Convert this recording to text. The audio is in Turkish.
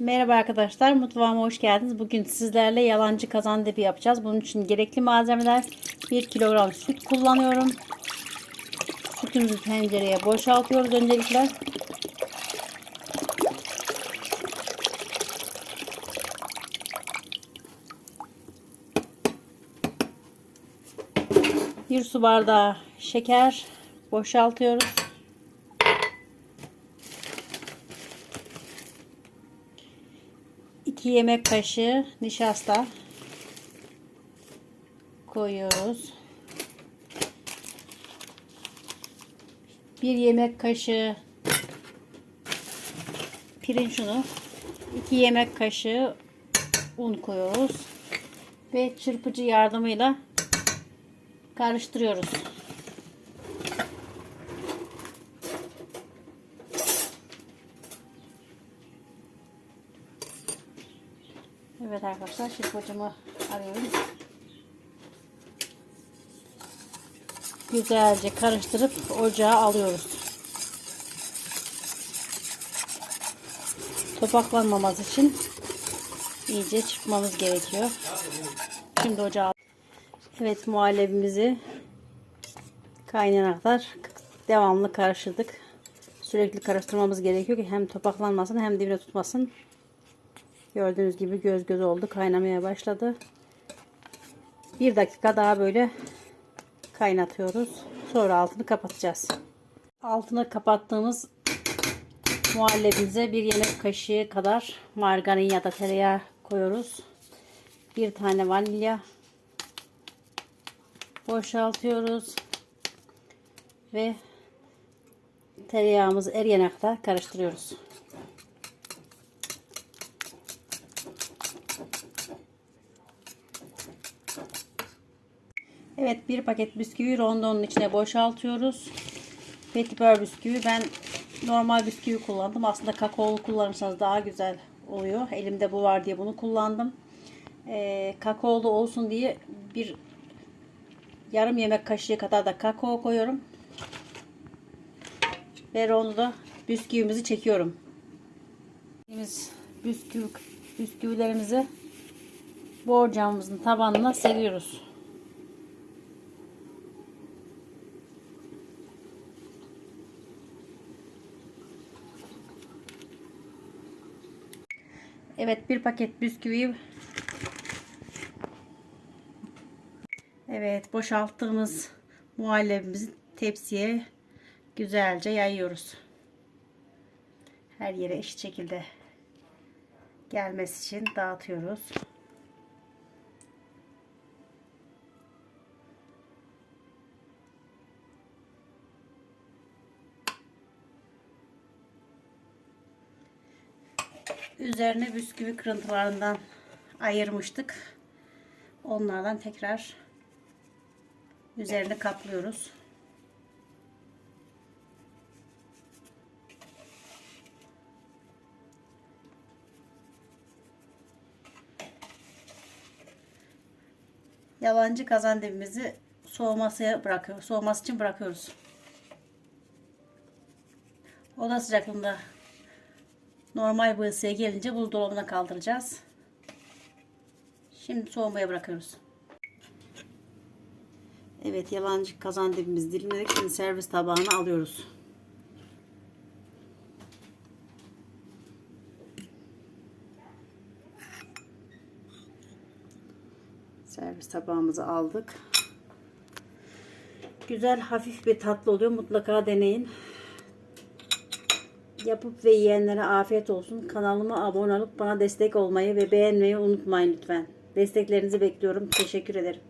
Merhaba arkadaşlar, mutfağıma hoş geldiniz. Bugün sizlerle yalancı kazandibi yapacağız. Bunun için gerekli malzemeler 1 kilogram süt kullanıyorum. Sütümüzü tencereye boşaltıyoruz öncelikle. Bir su bardağı şeker boşaltıyoruz. 2 yemek kaşığı nişasta koyuyoruz. 1 yemek kaşığı pirinç unu, 2 yemek kaşığı un koyuyoruz ve çırpıcı yardımıyla karıştırıyoruz. Evet arkadaşlar çırpıcımı arıyorum. Güzelce karıştırıp ocağa alıyoruz. Topaklanmaması için iyice çırpmamız gerekiyor. Şimdi ocağa Evet muhallebimizi kaynayana kadar devamlı karıştırdık. Sürekli karıştırmamız gerekiyor ki hem topaklanmasın hem dibine tutmasın. Gördüğünüz gibi göz göz oldu. Kaynamaya başladı. Bir dakika daha böyle kaynatıyoruz. Sonra altını kapatacağız. Altını kapattığımız muhallebimize bir yemek kaşığı kadar margarin ya da tereyağı koyuyoruz. Bir tane vanilya boşaltıyoruz. Ve tereyağımızı eriyene kadar karıştırıyoruz. Evet bir paket bisküvi rondonun içine boşaltıyoruz. Petibör bisküvi ben normal bisküvi kullandım. Aslında kakaolu kullanırsanız daha güzel oluyor. Elimde bu var diye bunu kullandım. Ee, kakaolu olsun diye bir yarım yemek kaşığı kadar da kakao koyuyorum. Ve rondoda bisküvimizi çekiyorum. Bisküvi, bisküvilerimizi borcamımızın tabanına seriyoruz. Evet bir paket bisküvi Evet boşalttığımız muhallebimizi tepsiye güzelce yayıyoruz. Her yere eşit şekilde gelmesi için dağıtıyoruz. Üzerine bisküvi kırıntılarından ayırmıştık. Onlardan tekrar üzerine kaplıyoruz. Yalancı kazandibimizi soğumasıya bırakıyoruz. Soğuması için bırakıyoruz. Oda sıcaklığında normal bir ısıya gelince buzdolabına kaldıracağız. Şimdi soğumaya bırakıyoruz. Evet yalancı kazandibimizi dilimledik. Şimdi servis tabağına alıyoruz. Servis tabağımızı aldık. Güzel hafif bir tatlı oluyor. Mutlaka deneyin. Yapıp ve yiyenlere afiyet olsun. Kanalıma abone olup bana destek olmayı ve beğenmeyi unutmayın lütfen. Desteklerinizi bekliyorum. Teşekkür ederim.